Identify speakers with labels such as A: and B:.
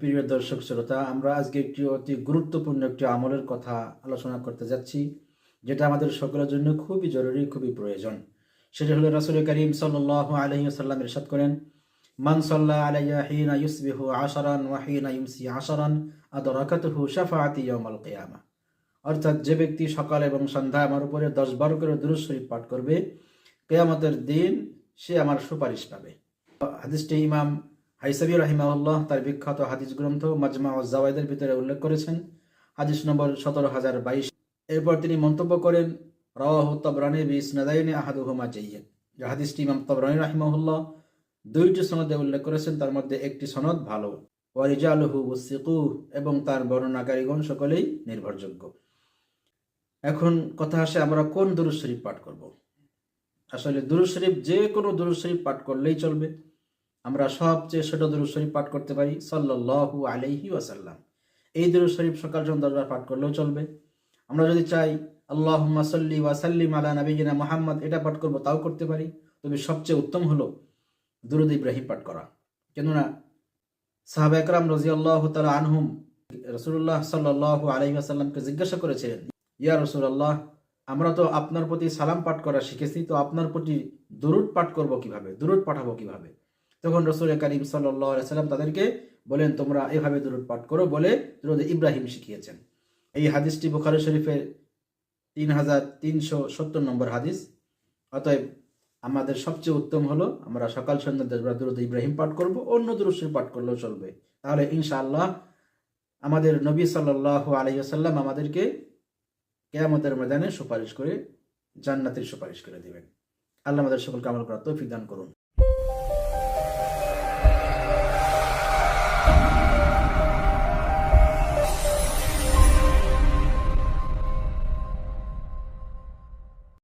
A: প্রিয় দর্শক শ্রোতা, আমরা আজকে একটি অতি গুরুত্বপূর্ণ একটি আমলের কথা আলোচনা করতে যাচ্ছি, যেটা আমাদের সকলের জন্য খুবই জরুরি, খুবই প্রয়োজন। সেটা হলো রাসুল করিম সাল্লাহ আলহি সাল্লাম ইরশাদ করেন, মান সাল্লাহ আলাইয়া হিনা ইউসবিহু আশারান ওয়া হিনা ইউমসি আশারান আদরাকাতুহু শাফাআতি ইয়াউমাল কিয়ামা। অর্থাৎ যে ব্যক্তি সকাল এবং সন্ধ্যায় আমার উপরে দশ বারো করে দুরুদ শরীফ পাঠ করবে, কেয়ামতের দিন সে আমার সুপারিশ পাবে। হাদিসটি ইমাম হাইসাবি রাহিমাউল্লাহ তার বিখ্যাত হাদিস গ্রন্থ মাজমা ও জাওয়াইদের ভিতরে উল্লেখ করেছেন। হাদিস নম্বর সতেরো হাজার বাইশ। এরপর তিনি মন্তব্য করেন রাহ তবরানি বিস নাদাইনি আহাদুহুমা জাইয়েদ যে হাদিসটি ইমাম তবরানি রাহিমাহুল্লাহ দুইটি সনদে উল্লেখ করেছেন, তার মধ্যে একটি সনদ ভালো। ওয়ারিজালহু ওসিকু এবং তার বর্ণনাকারীগণ সকলেই নির্ভরযোগ্য। এখন কথা আসে আমরা কোন দুরুদ শরীফ পাঠ করব। আসলে দুরুদ শরীফ যে কোনো দুরুদ শরীফ পাঠ করলেই চলবে। আমরা সবচেয়ে ছোট দুরুদ শরীফ পাঠ করতে পারি সাল্লাল্লাহু আলাইহি ওয়াসাল্লাম। এই দুরুদ শরীফ সকাল সন্ধ্যা দশবার পাঠ করলেও চলবে। আমরা যদি চাই, আল্লাহুম্মা সাল্লি ওয়া সাল্লিম আলা নবিয়িনা মুহাম্মদ এটা পাঠ করব, তাও করতে পারি। তবে সবচেয়ে উত্তম হলো দুরুদ ইব্রাহিম পাঠ করা। কেননা সাহাবা একরাম রাদিয়াল্লাহু তাআলা আনহুম রাসূলুল্লাহ সাল্লাল্লাহু আলাইহি ওয়াসাল্লামকে জিজ্ঞাসা করেছিলেন, ইয়া রাসূলুল্লাহ, আমরা তো আপনার প্রতি সালাম পাঠ করা শিখেছি, তো আপনার প্রতি দুরুদ পাঠ করব কীভাবে? দুরুদ পাঠাবো কীভাবে? তখন রসুল করিম সাল্লাম তাদেরকে বলেন, তোমরা এভাবে দুরুদ পাঠ করো বলে দুরুদ ইব্রাহিম শিখিয়েছেন। এই হাদিসটি বুখারি শরীফের তিন হাজার তিনশো সত্তর নম্বর হাদিস। অতএব আমাদের সবচেয়ে উত্তম হলো, আমরা সকাল সন্ধ্যা দশবার দুরুদ ইব্রাহিম পাঠ করব, অন্য দুরুদ পাঠ করলেও চলবে। তাহলে ইনশাআল্লাহ আমাদের নবী সাল্লাহ আলহিহাসাল্লাম আমাদেরকে কেয়ামতের ময়দানে সুপারিশ করে, জান্নাতের সুপারিশ করে দেবেন। আল্লাহ আমাদের সকলকে আমল করার তৌফিক দান করুন।